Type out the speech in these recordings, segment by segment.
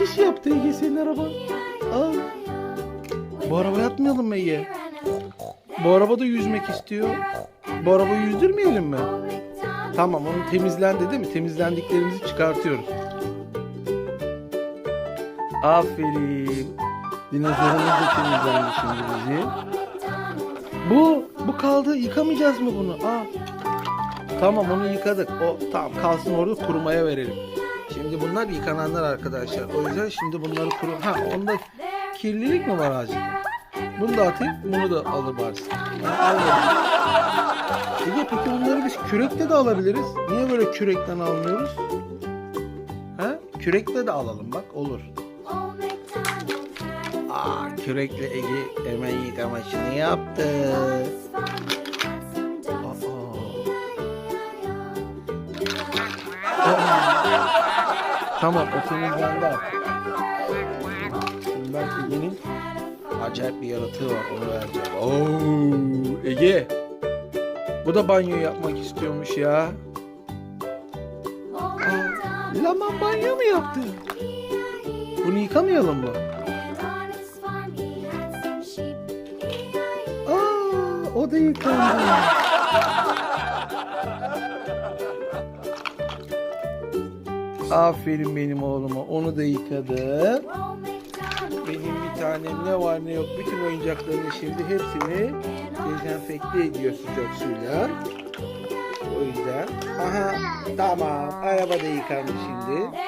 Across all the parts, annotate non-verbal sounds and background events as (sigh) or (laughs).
Kaçış yaptı Ege senin araba. Al. Bu arabaya atmayalım mı Ege? Bu araba da yüzmek istiyor. Bu arabayı yüzdürmeyelim mi? Tamam onun temizlendi değil mi? Temizlendiklerimizi çıkartıyoruz. Aferin. Dinozorumuz da temizlendi şimdi bizi. Bu, bu kaldı. Yıkamayacağız mı bunu? Aa. Tamam onu yıkadık. O tamam kalsın orada kurumaya verelim. Şimdi bunlar yıkananlar arkadaşlar. O yüzden şimdi bunları kuru... Ha onda kirlilik mi var acaba? Bunu da atayım, bunu da alır bakalım. Ege peki bunları biz kürekte de alabiliriz. Niye böyle kürekten almıyoruz? Ha? Kürekle de alalım bak olur. Aa, kürekle Ege hemen yıkamasını yaptı. Tamam o temizlendi artık. Şimdi ben Ege'nin acayip bir yaratığı var onu vereceğim. Oo, Ege. Bu da banyo yapmak istiyormuş ya. Aa, Laman banyo mu yaptı? Bunu yıkamayalım mı? Aa, o da yıkandı. (laughs) Aferin benim oğluma. Onu da yıkadı. Benim bir tanem ne var ne yok bütün oyuncaklarını şimdi hepsini dezenfekte ediyor sıcak suyla. O yüzden. Aha tamam. Araba da yıkandı şimdi.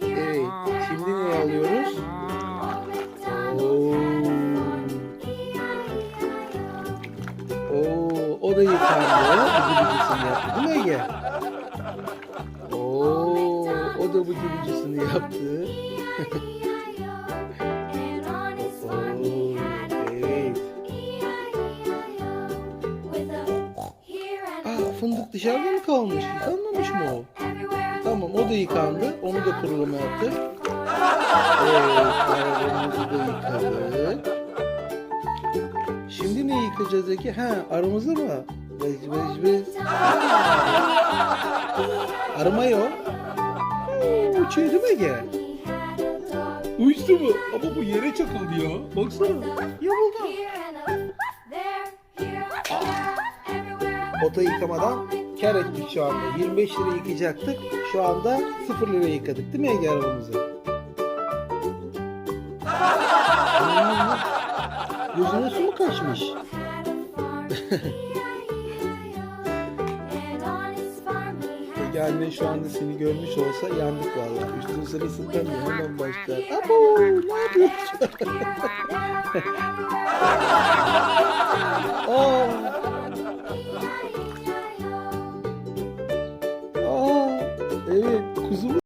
Evet. Şimdi ne alıyoruz? Oo. Oo, o da yıkandı. Bıcı bıcısını yaptı değil mi Ege? Bıcı bıcısını yaptı. (laughs) Oo, evet. Aa, fındık dışarıda mı kalmış? Yıkanmamış mı o? Tamam o da yıkandı. Onu da kurulama yaptık. Evet arabamızı da yıkadık. Şimdi ne yıkayacağız Ege? Ha aramızı mı? Bez bez bez. Arama yok. Değil mi Ege? Uçtu mu? Ama bu yere çakıldı ya. Baksana. Yamuldu. Ota yıkamadan kar ettik şu anda. 25 lira yıkayacaktık. Şu anda 0 lira yıkadık değil mi Ege arabamızı? (laughs) Gözüne su mu kaçmış? (laughs) Annen şu anda seni görmüş olsa yandık vallahi. Üstün sırılsıklanıyor hemen başlar. Abo ne yapıyorsun? (laughs) Aa. Aa, evet kuzum